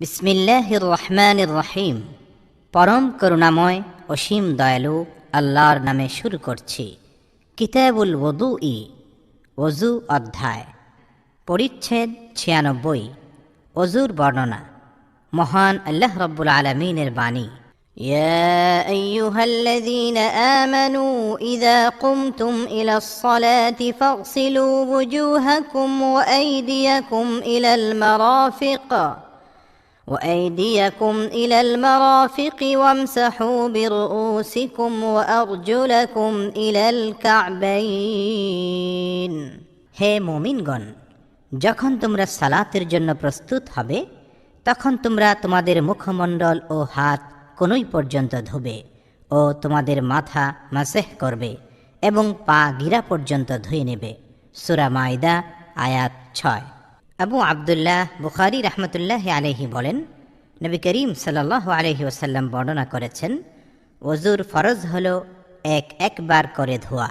বিসমিল্লাহির রহমানির রহিম পরম করুণাময় অসীম দয়ালু আল্লাহর নামে শুরু করছি কিতাবুল ওদু ই ওজু অধ্যায় পরিচ্ছেদ ছিয়ানব্বই অজুর বর্ণনা মহান আল্লাহ রব্বুল আলমিনের বাণী يا أيها الذين آمنوا إذا قمتم إلى الصلاة فاغسلوا وجوهكم وأيديكم إلى المرافق وأيديكم إلى المرافق وامسحوا برؤوسكم وأرجلكم إلى الكعبين হে মুমিনগণ যখন তোমরা সালাতের জন্য প্রস্তুত হবে তখন তোমরা তোমাদের মুখমণ্ডল ও হাত কোনই পর্যন্ত ধুবে ও তোমাদের মাথা মাসেহ করবে এবং পা গিরা পর্যন্ত ধুয়ে নেবে সুরা মাইদা আয়াত ছয় আবু আবদুল্লাহ বুখারি রহমতুল্লাহ আলহি বলেন, নবী করিম সাল্লাহ আলহি ওসাল্লাম বর্ণনা করেছেন ওজুর ফরজ হল এক একবার করে ধোয়া।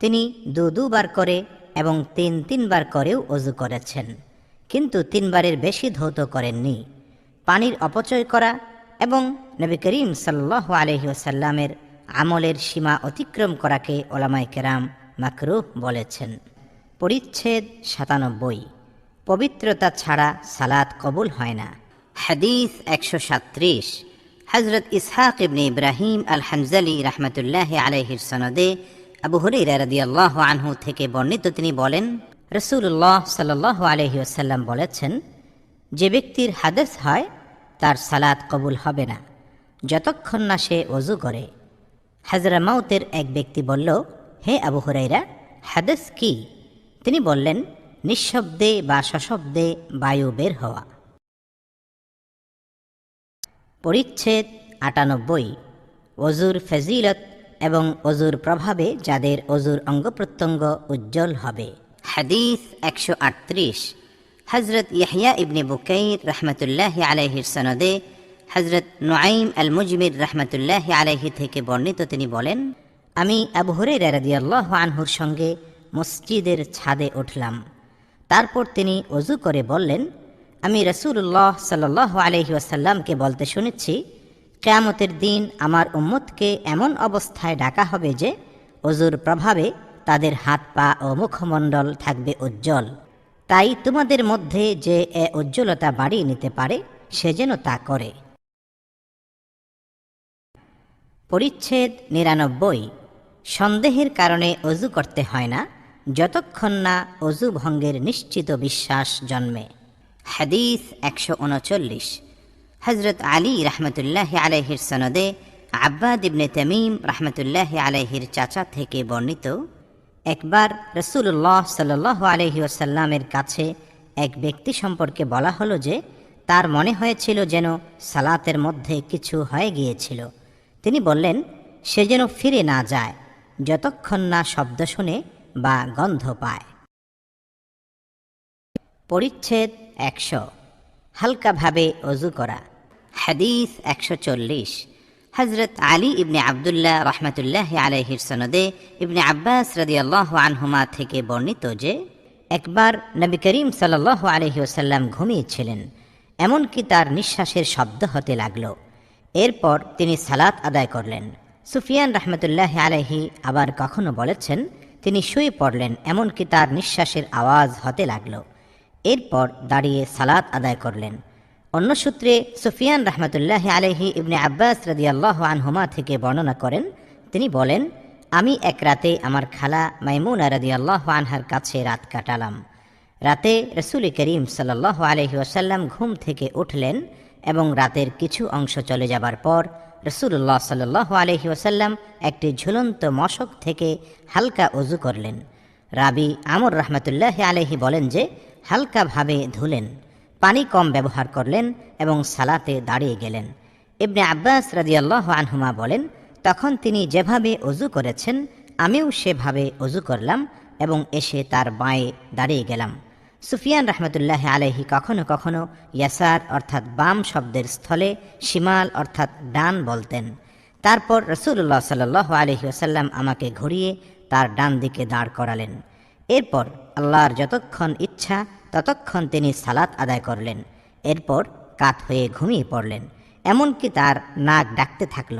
তিনি দু দুবার করে এবং তিন তিনবার করেও অজু করেছেন। কিন্তু তিনবারের বেশি ধৌত করেননি। পানির অপচয় করা এবং নবী করিম সাল্লাহ আলহি ওসাল্লামের আমলের সীমা অতিক্রম করাকে ওলামাই কেরাম মাকরুহ বলেছেন। পরিচ্ছেদ সাতানব্বই। পবিত্রতা ছাড়া সালাত কবুল হয় না। হাদিস একশো সাত্রিশ হজরত ইসহাক ইবনে ইব্রাহিম আল হানজালি রহমতুল্লাহ আলহির সনদে আবু হরিরা রাদিয়াল্লাহ আনহু থেকে বর্ণিত তিনি বলেন রসুল্লাহ সাল্লাহ আলহি আসাল্লাম বলেছেন, যে ব্যক্তির হাদেস হয়, তার সালাত কবুল হবে না, যতক্ষণ না সে অজু করে। হাজরা মাউতের এক ব্যক্তি বলল, হে আবু হুরাইরা হাদেস কি? তিনি বললেন নিঃশব্দে বা সশব্দে বায়ু বের হওয়া। পরিচ্ছেদ আটানব্বই। অজুর ফজিলত এবং অজুর প্রভাবে যাদের অজুর অঙ্গ প্রত্যঙ্গ উজ্জ্বল হবে। হাদিস একশো আটত্রিশ। হজরত ইয়াহিয়া ইবনে বুকাইর রহমতুল্লাহ আলহির সনদে হজরত নোয়াইম আল মুজমির রহমতুল্লাহ আলহি থেকে বর্ণিত তিনি বলেন, আমি আবু হরে রাদিয়াল্লাহ আনহুর সঙ্গে মসজিদের ছাদে উঠলাম। তারপর তিনি অজু করে বললেন, আমি রসুল্লাহ সাল্লাহ আলহি বলতে শুনেছি, কেয়ামতের দিন আমার উম্মতকে এমন অবস্থায় ডাকা হবে যে অজুর প্রভাবে তাদের হাত পা ও মুখমণ্ডল থাকবে উজ্জ্বল। তাই তোমাদের মধ্যে যে এ উজ্জ্বলতা বাড়িয়ে নিতে পারে, সে যেন তা করে। পরিচ্ছেদ নিরানব্বই। সন্দেহের কারণে অজু করতে হয় না। যতক্ষণ না অজু ভঙ্গের নিশ্চিত বিশ্বাস জন্মে। হাদিস একশো উনচল্লিশ। হজরত আলী রহমতুল্লাহ আলহির সনদে আব্বাদ ইবনে তমিম রহমতুল্লাহ আলহির চাচা থেকে বর্ণিত, একবার রসুল্লাহ সাল আলহি ওসাল্লামের কাছে এক ব্যক্তি সম্পর্কে বলা হলো যে, তার মনে হয়েছিল যেন সালাতের মধ্যে কিছু হয়ে গিয়েছিল। তিনি বললেন, সে যেন ফিরে না যায়। যতক্ষণ না শব্দ শুনে বা গন্ধ পায়। পরিচ্ছেদ একশো। হালকাভাবে অজু করা। হাদিস একশো চল্লিশ। হজরত আলী ইবনে আবদুল্লাহ রহমতুল্লাহ আলহির সনদে ইবনে আব্বাস রদিয়াল্লাহ আনহুমা থেকে বর্ণিত যে, একবার নবী করিম সাল আলহি ওসাল্লাম ঘুমিয়েছিলেন। এমনকি তার নিঃশ্বাসের শব্দ হতে লাগল। এরপর তিনি সালাত আদায় করলেন। সুফিয়ান রহমতুল্লাহ আলহি আবার কখনো বলেছেন তিনি শুয়ে পড়লেন, এমনকি তার নিঃশ্বাসের আওয়াজ হতে লাগল। এরপর দাঁড়িয়ে সালাত আদায় করলেন। অন্য সূত্রে সুফিয়ান রহমতুল্লাহ আলহি ইবনে আব্বাস রদিয়াল্লাহ আনহুমা থেকে বর্ণনা করেন, তিনি বলেন, আমি এক রাতে আমার খালা মাইমুনা রদিয়াল্লাহ আনহার কাছে রাত কাটালাম। রাতে রসুল করিম সাল্লাহ আলহি ওসাল্লাম ঘুম থেকে উঠলেন এবং রাতের কিছু অংশ চলে যাবার পর রসুল্লাহ সাল্লাহ আলহি ওসাল্লাম একটি ঝুলন্ত মশক থেকে হালকা অজু করলেন। রাবি আমর রহমতুল্লাহ আলহি বলেন যে, হালকাভাবে ধুলেন, পানি কম ব্যবহার করলেন এবং সালাতে দাঁড়িয়ে গেলেন। ইবনে আব্বাস রাজিয়াল্লাহ আনহুমা বলেন, তখন তিনি যেভাবে অজু করেছেন, আমিও সেভাবে অজু করলাম এবং এসে তার বাঁয়ে দাঁড়িয়ে গেলাম। সুফিয়ান রহমতুল্লাহ আলহি কখনো কখনো ইয়াসার অর্থাৎ বাম শব্দের স্থলে শিমাল অর্থাৎ ডান বলতেন। তারপর রসুল্লাহ সাল্লাহ আলহি ওসাল্লাম আমাকে ঘুরিয়ে তার ডান দিকে দাঁড় করালেন। এরপর আল্লাহর যতক্ষণ ইচ্ছা ততক্ষণ তিনি সালাত আদায় করলেন। এরপর কাত হয়ে ঘুমিয়ে পড়লেন, এমনকি তার নাক ডাকতে থাকল।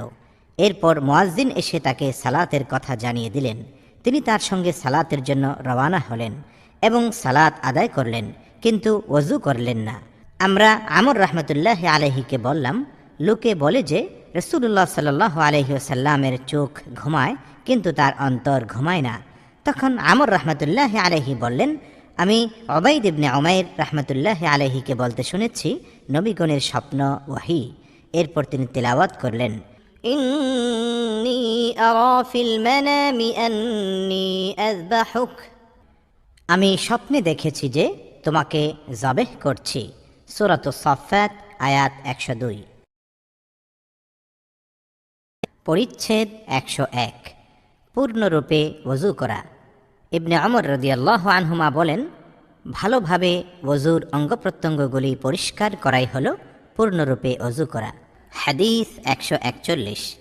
এরপর মোয়াজ্জিন এসে তাকে সালাতের কথা জানিয়ে দিলেন। তিনি তার সঙ্গে সালাতের জন্য রওয়ানা হলেন। এবং সালাত আদায় করলেন কিন্তু ওযু করলেন না আমরা আমর রহমতুল্লাহ আলহিকে বললাম লোকে বলে যে রসুল্লাহ সাল্লাহ আলহিউসাল্লামের চোখ ঘুমায় কিন্তু তার অন্তর ঘুমায় না তখন আমর রহমতুল্লাহ আলহি বললেন আমি অবাইদ ইবনে অমাইর রহমতুল্লাহ আলহিকে বলতে শুনেছি নবীগণের স্বপ্ন ওয়াহি এরপর তিনি তেলাওয়াত করলেন إني أرى في المنام أني أذبحك আমি স্বপ্নে দেখেছি যে তোমাকে জবেহ করছি। সুরাত সফাত আয়াত একশো দুই। পরিচ্ছেদ একশো এক। পূর্ণরূপে ওজু করা। ইবনে অমর রদিয়াল্লাহ আনহুমা বলেন, ভালোভাবে ওজুর অঙ্গপ্রত্যঙ্গগুলি পরিষ্কার করাই হল পূর্ণরূপে অজু করা। হাদিস একশো একচল্লিশ।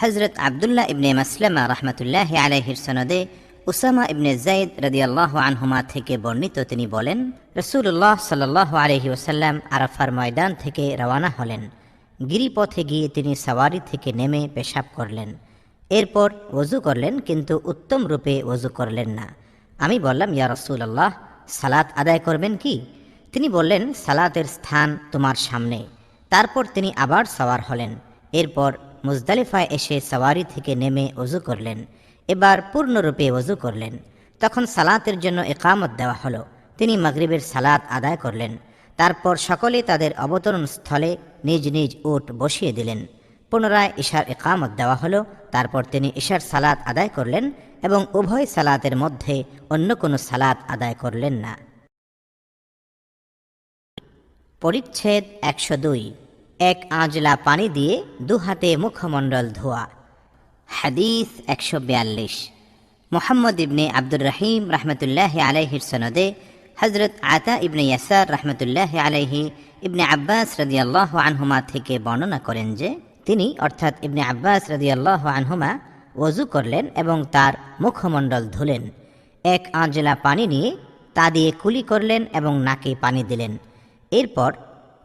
হজরত আবদুল্লাহ ইবনে মাসলামা রহমতুল্লাহ আলহির সনদে উসামা ইবনে জাইদ রদিয়াল্লাহ আনহুমা থেকে বর্ণিত তিনি বলেন রসুল্লাহ সাল্লাহ আলহি ওসাল্লাম আরাফার ময়দান থেকে রওয়ানা হলেন। গিরিপথে গিয়ে তিনি সাওয়ারি থেকে নেমে পেশাব করলেন। এরপর ওজু করলেন, কিন্তু উত্তম রূপে ওজু করলেন না। আমি বললাম, ইয়া রসুল্লাহ সালাত আদায় করবেন কি? তিনি বললেন, সালাতের স্থান তোমার সামনে। তারপর তিনি আবার সওয়ার হলেন। এরপর মুজদালিফায় এসে সাওয়ারি থেকে নেমে ওজু করলেন। এবার পূর্ণরূপে ওজু করলেন। তখন সালাতের জন্য একামত দেওয়া হলো। তিনি মাগরিবের সালাত আদায় করলেন। তারপর সকলে তাদের অবতরণ স্থলে নিজ নিজ উট বসিয়ে দিলেন। পুনরায় ঈশার একামত দেওয়া হলো। তারপর তিনি ঈশার সালাত আদায় করলেন এবং উভয় সালাতের মধ্যে অন্য কোনো সালাত আদায় করলেন না। পরিচ্ছেদ একশো দুই। এক আঁজলা পানি দিয়ে দু হাতে মুখমণ্ডল ধোয়া। হাদিস একশো বিয়াল্লিশ। মোহাম্মদ ইবনে আব্দুর রহিম রহমতুল্লাহ আলাইহির সনদে হজরত আতা ইবনে ইয়াসার রহমতুল্লাহ আলাইহি ইবনে আব্বাস রদিয়াল্লাহ আনহুমা থেকে বর্ণনা করেন যে, তিনি অর্থাৎ ইবনে আব্বাস রদিয়াল্লাহ আনহুমা ওজু করলেন এবং তার মুখমণ্ডল ধুলেন। এক আঁজলা পানি নিয়ে তা দিয়ে কুলি করলেন এবং নাকে পানি দিলেন। এরপর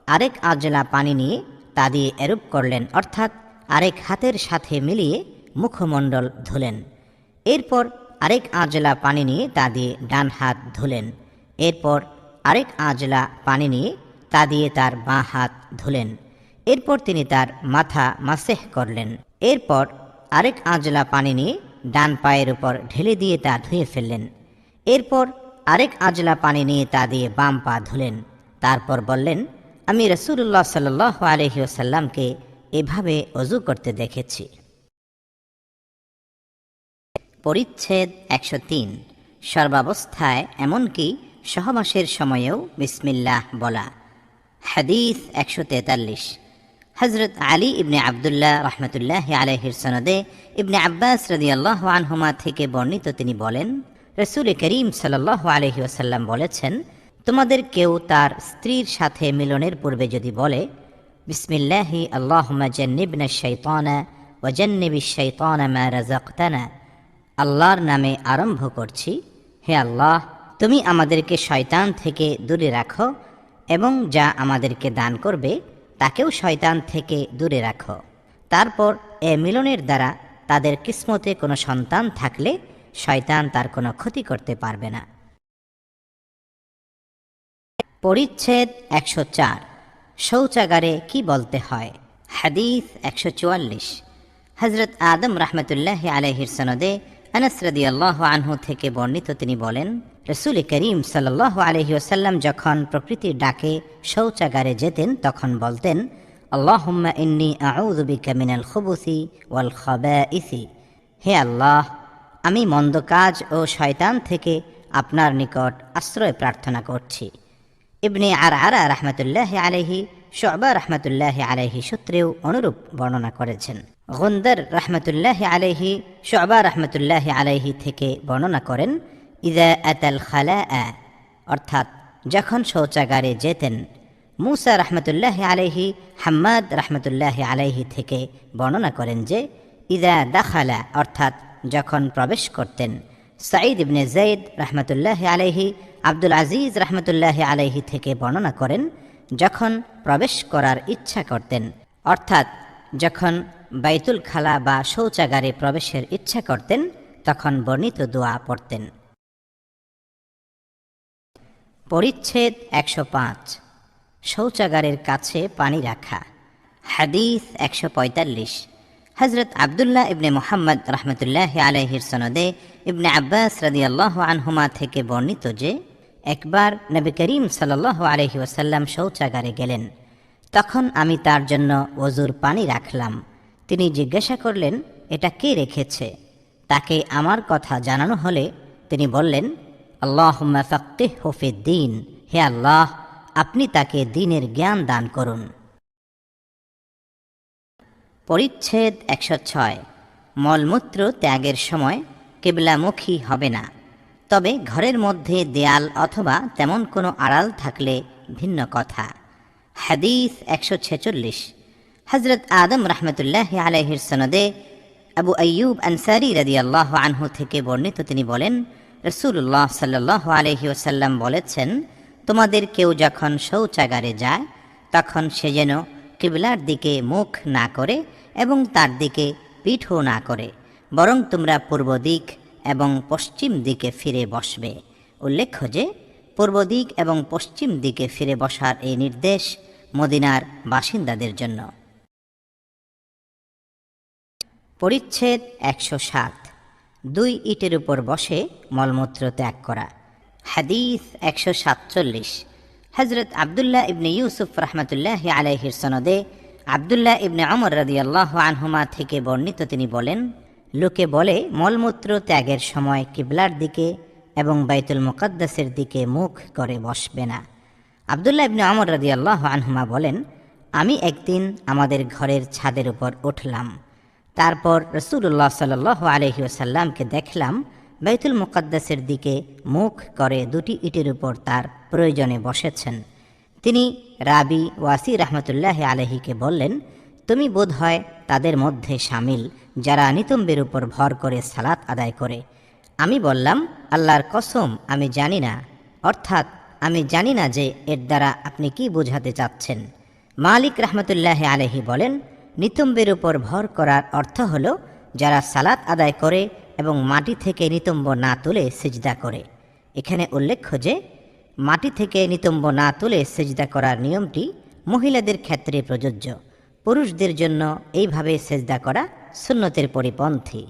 আরেক আজলা পানি নিয়ে তা দিয়ে এরূপ করলেন, অর্থাৎ আরেক হাতের সাথে মিলিয়ে মুখমণ্ডল ধুলেন। এরপর আরেক আঁজলা পানি নিয়ে তা দিয়ে ডান হাত ধুলেন। এরপর আরেক আজলা পানি নিয়ে তা দিয়ে তার বাঁ হাত ধুলেন। এরপর তিনি তার মাথা মাসেহ করলেন। এরপর আরেক আঁজলা পানি নিয়ে ডান পায়ের উপর ঢেলে দিয়ে তা ধুয়ে ফেললেন। এরপর আরেক আজলা পানি নিয়ে তা দিয়ে বাম পা ধুলেন। তারপর বললেন আমি রসুল্লাহ সাল্লাহ আলহিউসাল্লামকে এভাবে অজু করতে দেখেছি। পরিচ্ছেদ একশো তিন। সর্বাবস্থায় এমনকি সহবাসের সময়েও বিসমিল্লাহ বলা। হাদিস একশো তেতাল্লিশ। হজরত আলী ইবনে আবদুল্লাহ রহমতুল্লাহ আলহির সনদে ইবনে আব্বাস রদিয়াল্লাহ আনহুমা থেকে বর্ণিত তিনি বলেন, রসুল করিম সাল্লাহ আলহি ওসাল্লাম বলেছেন তোমাদের কেউ তার স্ত্রীর সাথে মিলনের পূর্বে যদি বলে, বিসমিল্লাহি আল্লাহমা জন্নিবনা শৈতানা ও জন্নিবি শৈতানা মা রাজাক্তানা আল্লাহর নামে আরম্ভ করছি, হে আল্লাহ, তুমি আমাদেরকে শয়তান থেকে দূরে রাখো এবং যা আমাদেরকে দান করবে, তাকেও শয়তান থেকে দূরে রাখো। তারপর এ মিলনের দ্বারা তাদের কিসমতে কোনো সন্তান থাকলে শয়তান তার কোনো ক্ষতি করতে পারবে না। পরিচ্ছেদ একশো চার। শৌচাগারে কি বলতে হয়? হাদিস একশো চুয়াল্লিশ। হজরত আদম রহমতুল্লাহ আলহির সনদে আনাস রাদিয়াল্লাহু আনহু থেকে বর্ণিত তিনি বলেন, রসুল করিম সাল্লাহ আলহি ওসাল্লাম যখন প্রকৃতির ডাকে শৌচাগারে যেতেন, তখন বলতেন, আল্লাহুম্মা ইন্নি আউযুবিকা মিনাল খুবুসি ওয়াল খাবাইসি। হে আল্লাহ, আমি মন্দ কাজ ও শয়তান থেকে আপনার নিকট আশ্রয় প্রার্থনা করছি। ইবনে আর আরা রহমতুল্লাহ আলহি শোবা রহমতুল্লাহ আলহি সূত্রেও অনুরূপ বর্ণনা করেছেন। গুন্দর রহমতুল্লাহ আলহি শোবা রহমতুল্লাহ আলহি থেকে বর্ণনা করেন ইদা আতাল খালা অর্থাৎ যখন শৌচাগারে যেতেন, মুসা রহমতুল্লাহ আলহি হাম্মাদ রহমতুল্লাহ আলহি থেকে বর্ণনা করেন যে ইদা দাখালা অর্থাৎ যখন প্রবেশ করতেন সাঈদ ইবনে জৈদ রহমতুল্লাহ আলহি আব্দুল আজিজ রহমতুল্লাহ আলহি থেকে বর্ণনা করেন, যখন প্রবেশ করার ইচ্ছা করতেন, অর্থাৎ যখন বাইতুল খালা বা শৌচাগারে প্রবেশের ইচ্ছা করতেন, তখন বর্ণিত দোয়া পড়তেন। পরিচ্ছেদ একশো পাঁচ। শৌচাগারের কাছে পানি রাখা। হাদিস একশো পঁয়তাল্লিশ। হজরত আবদুল্লাহ ইবনে মোহাম্মদ রহমতুল্লাহ আলহির সনদে ইবনে আব্বাস রাদিয়াল্লাহু আনহুমা থেকে বর্ণিত যে, একবার নবী করিম সাল্লাহ আলহি ওসাল্লাম শৌচাগারে গেলেন। তখন আমি তার জন্য ওজুর পানি রাখলাম। তিনি জিজ্ঞাসা করলেন, এটা কে রেখেছে? তাকে আমার কথা জানানো হলে তিনি বললেন আল্লাহ ফক্তিহ হফিদ্দিন হে আল্লাহ, আপনি তাকে দিনের জ্ঞান দান করুন। পরিচ্ছেদ একশো ছয়। মলমূত্র ত্যাগের সময় কেবলামুখী হবে না। তবে ঘরের মধ্যে দেয়াল অথবা তেমন কোনো আড়াল থাকলে ভিন্ন কথা। হাদিস একশো ছেচল্লিশ। হজরত আদম রহমতুল্লাহ আলহির সনদে আবু আয়ুব আনসারি রদি আল্লাহ আনহু থেকে বর্ণিত তিনি বলেন রসুল্লাহ সাল্লাহ আলহি ওসাল্লাম বলেছেন, তোমাদের কেউ যখন শৌচাগারে যায়, তখন সে যেন কিবলার দিকে মুখ না করে এবং তার দিকে পিঠও না করে। বরং তোমরা পূর্ব দিক এবং পশ্চিম দিকে ফিরে বসবে। উল্লেখ্য যে, পূর্ব দিক এবং পশ্চিম দিকে ফিরে বসার এই নির্দেশ মদিনার বাসিন্দাদের জন্য। পরিচ্ছেদ একশো সাত। দুই ইটের উপর বসে মলমূত্র ত্যাগ করা। হাদিস একশো সাতচল্লিশ। হজরত আবদুল্লাহ ইবনে ইউসুফ রহমতুল্লাহ আলাইহির সনদে আবদুল্লাহ ইবনে অমর রদিয়াল্লাহ আনহুমা থেকে বর্ণিত তিনি বলেন লোকে বলে, মলমূত্র ত্যাগের সময় কিবলার দিকে এবং বাইতুল মুকদ্দাসের দিকে মুখ করে বসবে না। আবদুল্লাহ ইবনে অমর রদিয়াল্লাহ আনহুমা বলেন, আমি একদিন আমাদের ঘরের ছাদের উপর উঠলাম। তারপর রসুল্লাহ সাল আলহি ওসাল্লামকে দেখলাম বাইতুল মুকদ্দাসের দিকে মুখ করে দুটি ইটের উপর তার প্রয়োজনে বসেছেন। তিনি রাবি ওয়াসি রহমতুল্লাহ আলহিকে বললেন তুমি বোধ হয় তাদের মধ্যে সামিল, যারা নিতম্বের উপর ভর করে সালাত আদায় করে। আমি বললাম, আল্লাহর কসম, আমি জানি না। অর্থাৎ, আমি জানি না যে এর দ্বারা আপনি কি বোঝাতে চাচ্ছেন। মালিক রহমতুল্লাহ আলহি বলেন, নিতম্বের উপর ভর করার অর্থ হল, যারা সালাত আদায় করে এবং মাটি থেকে নিতম্ব না তুলে সিজদা করে। এখানে উল্লেখ্য যে, মাটি থেকে নিতম্ব না তুলে সেজদা করার নিয়মটি মহিলাদের ক্ষেত্রে প্রযোজ্য। পুরুষদের জন্য এইভাবে সেজদা করা সুন্নতের পরিপন্থী।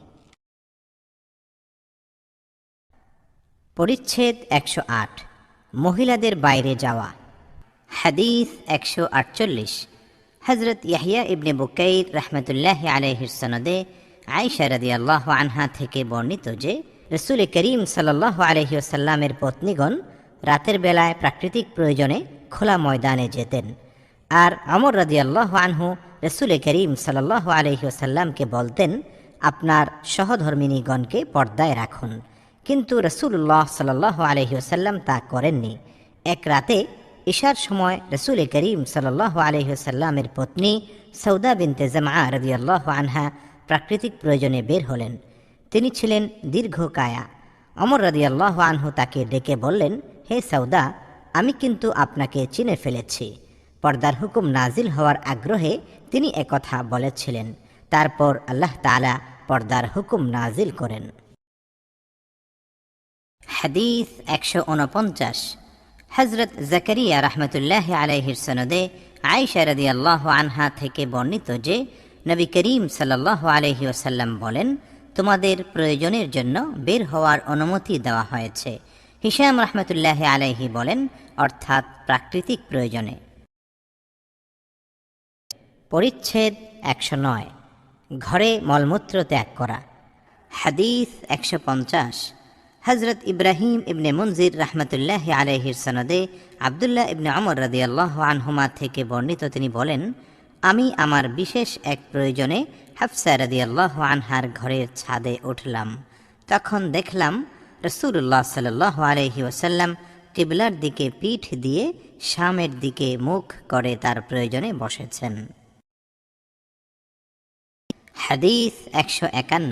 পরিচ্ছেদ একশো আট, মহিলাদের বাইরে যাওয়া। হাদিস একশো আটচল্লিশ হজরত ইয়াহিয়া ইবনে বুকাইর রহমতুল্লাহ আলহির সনদে আয়সা রদি আল্লাহ আনহা থেকে বর্ণিত যে, রসুল করিম সাল্লাহ আলহিউসাল্লামের পত্নীগণ রাতের বেলায় প্রাকৃতিক প্রয়োজনে খোলা ময়দানে যেতেন। আর আমর রদি আল্লাহ আনহু রসুল করিম সাল্লাহ আলহিউসাল্লামকে বলতেন, আপনার সহধর্মিনীগণকে পর্দায় রাখুন। কিন্তু রসুল্লাহ সাল্লাহ আলহিউসাল্লাম তা করেননি। এক রাতে ইশার সময় রসুল করিম সাল্লাহ আলহিহসাল্লামের পত্নী সৌদা বিনতে জামা রদিয়াল্লাহ আনহা প্রাকৃতিক প্রয়োজনে বের হলেন। তিনি ছিলেন দীর্ঘকায়া অমর রদিয়াল্লাহ আনহু তাকে ডেকে বললেন, হে সৌদা, আমি কিন্তু আপনাকে চিনে ফেলেছি। পর্দার হুকুম নাজিল হওয়ার আগ্রহে তিনি একথা বলেছিলেন। তারপর আল্লাহ তালা পর্দার হুকুম নাজিল করেন। হাদিস একশো উনপঞ্চাশ হজরত জাকারিয়া রহমতুল্লাহ আলাইহির সনদে আয়সা রদি আল্লাহ আনহা থেকে বর্ণিত যে, নবী করিম সাল্লাহ আলহি ওসাল্লাম বলেন, তোমাদের প্রয়োজনের জন্য বের হওয়ার অনুমতি দেওয়া হয়েছে। হিসাম রহমতুল্লাহ আলাইহি বলেন, অর্থাৎ প্রাকৃতিক প্রয়োজনে। পরিচ্ছেদ একশো নয়। ঘরে মলমূত্র ত্যাগ করা। হাদিস একশো পঞ্চাশ। হজরত ইব্রাহিম ইবনে মুনজির রহমতুল্লাহ আলহির সনদে আবদুল্লাহ ইবনে অমর রদি আল্লাহ আনহুমা থেকে বর্ণিত তিনি বলেন, আমি আমার বিশেষ এক প্রয়োজনে হাফসা রদি আল্লাহ আনহার ঘরের ছাদে উঠলাম। তখন দেখলাম রসুল্লাহ সাল্লাহ আলহি ওসাল্লাম কিবলার দিকে পিঠ দিয়ে শামের দিকে মুখ করে তার প্রয়োজনে বসেছেন। হাদিস একশো একান্ন।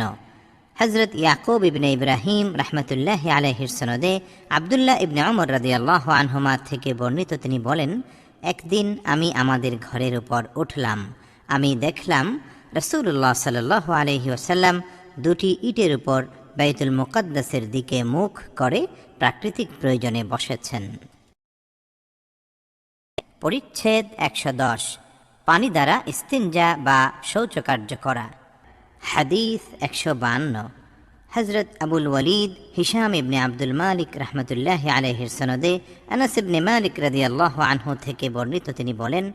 হজরত ইয়াকুব ইবনে ইব্রাহিম রহমতুল্লাহ আলহির সনদে আবদুল্লাহ ইবনে অমর আল্লাহ আনহুমা থেকে বর্ণিত তিনি বলেন, একদিন আমি আমাদের ঘরের উপর উঠলাম। আমি দেখলাম রসুল্লাহ সাল আলহি ওসাল্লাম দুটি ইটের উপর বাইতুল মুকদ্দাসের দিকে মুখ করে প্রাকৃতিক প্রয়োজনে বসেছেন। পরিচ্ছেদ একশো দশ। পানি দ্বারা ইস্তিনজা বা শৌচকার্য করা। হাদিস একশো বান্ন। হজরত আবুল ওয়ালিদ হিসাম ইবনে আব্দুল মালিক রহমতুল্লাহ আলহির সনদে আনাস ইবনে মালিক রদি আল্লাহ আনহু থেকে বর্ণিত তিনি বলেন,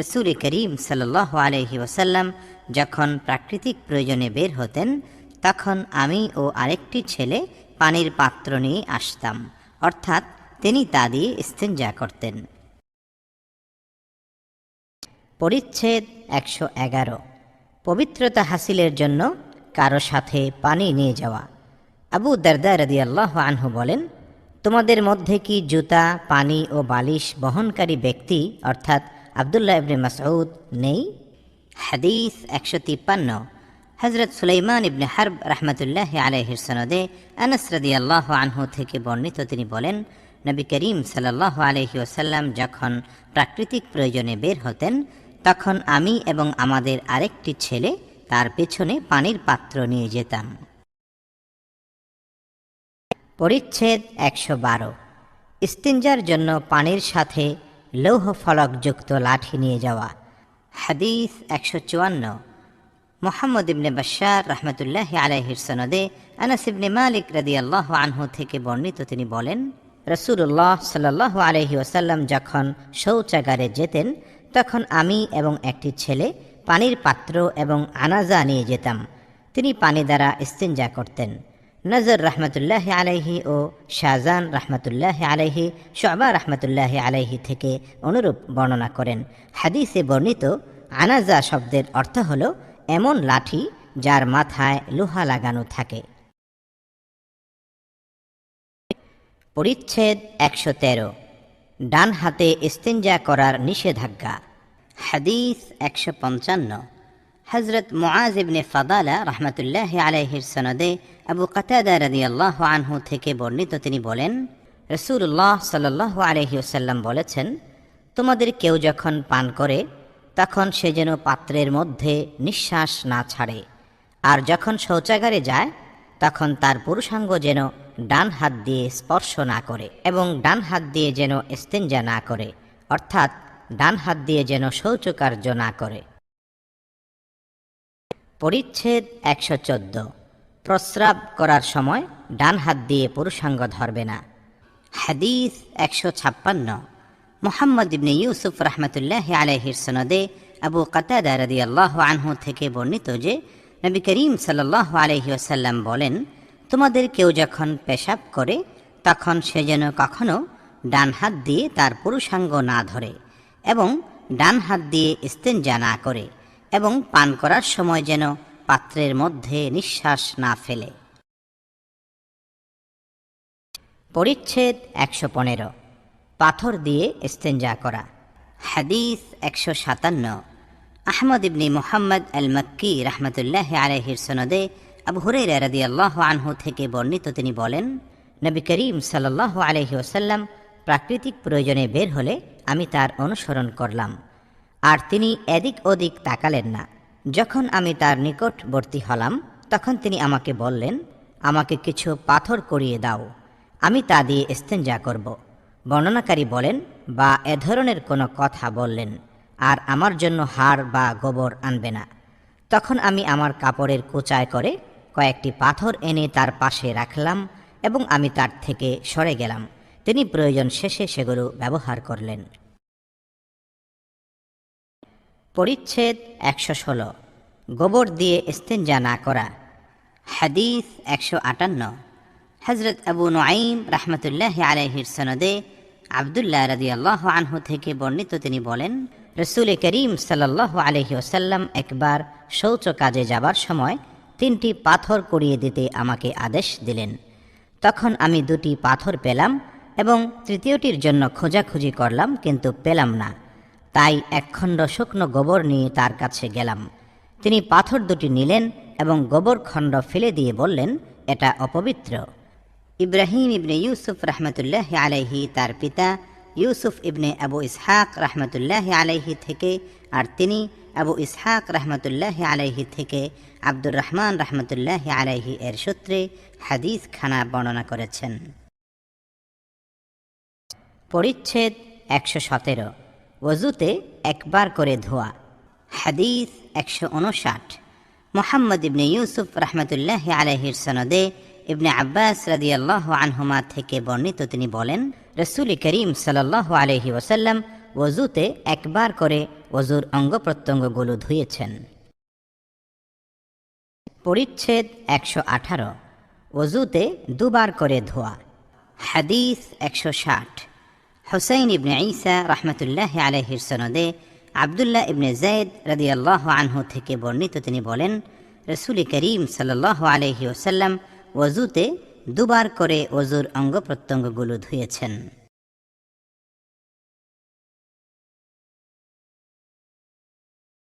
রসুল করিম সাল্লাহ আলহি ওসাল্লাম যখন প্রাকৃতিক প্রয়োজনে বের হতেন, তখন আমি ও আরেকটি ছেলে পানির পাত্র নিয়ে আসতাম, অর্থাৎ তিনি তা দিয়ে ইস্তেঞ্জা করতেন। পরিচ্ছেদ একশো এগারো। পবিত্রতা হাসিলের জন্য কারও সাথে পানি নিয়ে যাওয়া। আবু দারদা রদি আল্লাহ আনহু বলেন, তোমাদের মধ্যে কি জুতা, পানি ও বালিশ বহনকারী ব্যক্তি, অর্থাৎ আবদুল্লাহ ইবনে মাসউদ, নেই? হাদিস একশো তিপ্পান্ন। হজরত সুলাইমান ইবনে হারব রহমতুল্লাহ আলহির সনদে আনস রদি আল্লাহ আনহু থেকে বর্ণিত তিনি বলেন, নবী করিম সাল্লাহ আলহি ওসাল্লাম যখন প্রাকৃতিক প্রয়োজনে বের হতেন তখন আমি এবং আমাদের আরেকটি ছেলে তার পেছনে পানির পাত্র নিয়ে যেতাম। পরিচ্ছেদ একশো বারো। ইস্তিনজার জন্য পানির সাথে লৌহ ফলকযুক্ত লাঠি নিয়ে যাওয়া। হাদিস একশো চুয়ান্ন। মোহাম্মদ ইবনে বাশার রহমতুল্লাহ আলাহির সনদে আনাস ইবনে মালিক রদি আল্লাহ আনহু থেকে বর্ণিত তিনি বলেন রসুল্লাহ সাল্লাহ আলহি ওসাল্লাম যখন শৌচাগারে যেতেন তখন আমি এবং একটি ছেলে পানির পাত্র এবং আনাজা নিয়ে যেতাম। তিনি পানি দ্বারা ইস্তিনজা করতেন। নজর রহমতুল্লাহ আলাইহি ও শাহজান রহমতুল্লাহ আলাইহি, শবা রহমতুল্লাহ আলাইহি থেকে অনুরূপ বর্ণনা করেন। হাদিসে বর্ণিত, আনাজা শব্দের অর্থ হল এমন লাঠি যার মাথায় লোহা লাগানো থাকে। পরিচ্ছেদ একশো তেরো। ডান হাতে ইস্তেঞ্জা করার নিষেধাজ্ঞা। হাদিস একশো পঞ্চান্ন। হজরত মুআজ ইবনে ফাদালা রহমতুল্লাহ আলাইহির সনদে আবু কাতাদা রদি আল্লাহ আনহু থেকে বর্ণিত তিনি বলেন রসুল্লাহ সাল্লাহ আলহিউসাল্লাম বলেছেন, তোমাদের কেউ যখন পান করে, তখন সে যেন পাত্রের মধ্যে নিঃশ্বাস না ছাড়ে। আর যখন শৌচাগারে যায়, তখন তার পুরুষাঙ্গ যেন ডান হাত দিয়ে স্পর্শ না করে এবং ডান হাত দিয়ে যেন ইস্তেঞ্জা না করে। অর্থাৎ ডান হাত দিয়ে যেন শৌচকার্য না করে। পরিচ্ছেদ একশো চোদ্দ। প্রস্রাব করার সময় ডান হাত দিয়ে পুরুষাঙ্গ ধরবে না। হাদিস একশো ছাপ্পান্ন। মোহাম্মদ ইবনে ইউসুফ রহমতুল্লাহ আলহির সনদে আবু কাতাদা রদি আল্লাহ আনহু থেকে বর্ণিত যে, নবী করিম সাল্লাহ আলহি আসাল্লাম বলেন, তোমাদের কেউ যখন পেশাব করে, তখন সে যেন কখনো ডান হাত দিয়ে তার পুরুষাঙ্গ না ধরে। এবং ডান হাত দিয়ে ইস্তেঞ্জা না করে এবং পান করার সময় যেন পাত্রের মধ্যে নিঃশ্বাস না ফেলে। পরিচ্ছেদ একশো পনেরো। পাথর দিয়ে ইস্তেঞ্জা করা। হাদিস একশো সাতান্ন। আহমদ ইবনি মোহাম্মদ আল মক্কি রহমতুল্লাহ আলহির সনদে আবু হুরের রাদি আল্লাহ আনহু থেকে বর্ণিত তিনি বলেন, নবী করিম সাল্লাহ আলহি ওসাল্লাম প্রাকৃতিক প্রয়োজনে বের হলে আমি তার অনুসরণ করলাম। আর তিনি এদিক ওদিক তাকালেন না। যখন আমি তার নিকটবর্তী হলাম, তখন তিনি আমাকে বললেন, আমাকে কিছু পাথর করিয়ে দাও। আমি তা দিয়ে ইস্তেঞ্জা করব। বর্ণনাকারী বলেন, বা এ ধরনের কোনো কথা বললেন, আর আমার জন্য হাড় বা গোবর আনবে না। তখন আমি আমার কাপড়ের কোচায় করে কয়েকটি পাথর এনে তার পাশে রাখলাম এবং আমি তার থেকে সরে গেলাম। তিনি প্রয়োজন শেষে সেগুলো ব্যবহার করলেন। পরিচ্ছেদ একশো ষোলো। গোবর দিয়ে ইস্তেঞ্জা না করা। হাদিস একশো আটান্ন। হজরত আবু নাইম রহমতুল্লাহ আলহির সনদে আবদুল্লাহ রদি আল্লাহ আনহু থেকে বর্ণিত তিনি বলেন, রসুল করিম সাল্লাহ আলহি ওসাল্লাম একবার শৌচ কাজে যাবার সময় তিনটি পাথর করিয়ে দিতে আমাকে আদেশ দিলেন। তখন আমি দুটি পাথর পেলাম এবং তৃতীয়টির জন্য খোঁজাখুঁজি করলাম, কিন্তু পেলাম না। তাই একখণ্ড শুকনো গোবর নিয়ে তার কাছে গেলাম। তিনি পাথর দুটি নিলেন এবং গোবর খণ্ড ফেলে দিয়ে বললেন, এটা অপবিত্র। ইব্রাহিম ইবনে ইউসুফ রহমতুল্লাহ আলাইহি, তার পিতা ইউসুফ ইবনে আবু ইসহাক রহমতুল্লাহ আলাইহি থেকে, আর তিনি আবু ইসহাক রহমতুল্লাহ আলাইহি থেকে আব্দুর রহমান রহমতুল্লাহ আলাইহি এর সূত্রে হাদিস খানা বর্ণনা করেছেন। পরিচ্ছেদ একশো সতেরো। ওজুতে একবার করে ধোয়া। হাদিস একশো উনষাট মোহাম্মদ ইবনে ইউসুফ রহমতুল্লাহ আলহির সনদে ইবনে আব্বাস রাদিয়াল্লাহ আনহুমা থেকে বর্ণিত তিনি বলেন, রসুল করিম সাল্লাহ আলহি ওসাল্লাম ওজুতে একবার করে ওজুর অঙ্গ প্রত্যঙ্গগুলো ধুয়েছেন। পরিচ্ছেদ একশো আঠারো। ওজুতে দুবার করে ধোয়া। হাদিস একশো ষাট। হুসাইন ইবনে ঈসা রহমতুল্লাহ আলহির সনদে আবদুল্লাহ ইবনে জায়দ রদিয়াল্লাহ আনহু থেকে বর্ণিত তিনি বলেন, রসুল করিম সাল্লাহ আলহি ওসাল্লাম ওজুতে দুবার করে ওজুর অঙ্গ প্রত্যঙ্গগুলো ধুয়েছেন।